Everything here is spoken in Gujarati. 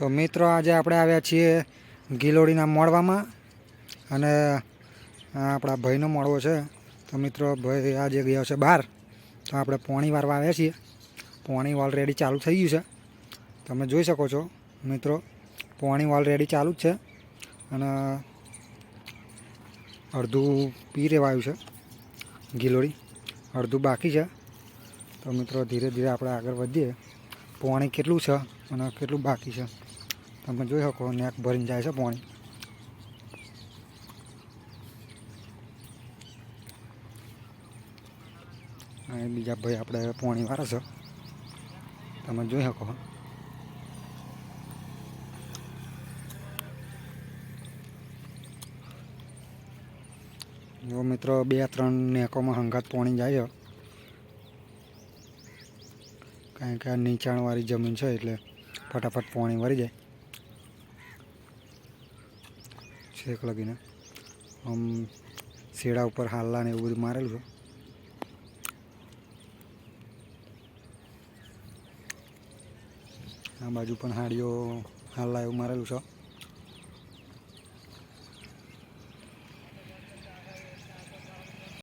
તો મિત્રો આજે આપણે આવ્યા છીએ ગિલોડીના મોડવામાં અને આપણા ભાઈનો મોડવો છે. તો મિત્રો ભાઈ આજે ગયો છે બહાર, તો આપણે પોણી વારવા આવ્યા છીએ. પોણી ઓલરેડી ચાલુ થઈ ગયું છે. તમે જોઈ શકો છો મિત્રો, પોણી ઓલરેડી ચાલુ જ છે અને અડધું પી રેવાયું છે ગિલોડી, અડધું બાકી છે. તો મિત્રો ધીરે ધીરે આપણે આગળ વધીએ. પોણી કેટલું છે અને કેટલું બાકી છે? તમે જોઈ શકો, નેક ભરીને જાય છે પાણી. બીજા ભાઈ આપણે પાણી વારે છે. તમે જોઈ શકો. જો મિત્રો, બે ત્રણ નેકોમાં હંગાત પાણી જાય છે. કારણ કે આ નીચાણવાળી જમીન છે એટલે ફટાફટ પાણી વળી જાય. છેક લગીને. આમ શેડા ઉપર હાલ્લા ને એવું બધું મારેલું છે. આ બાજુ પણ હાડીઓ હાલ્લા એવું મારેલું છે.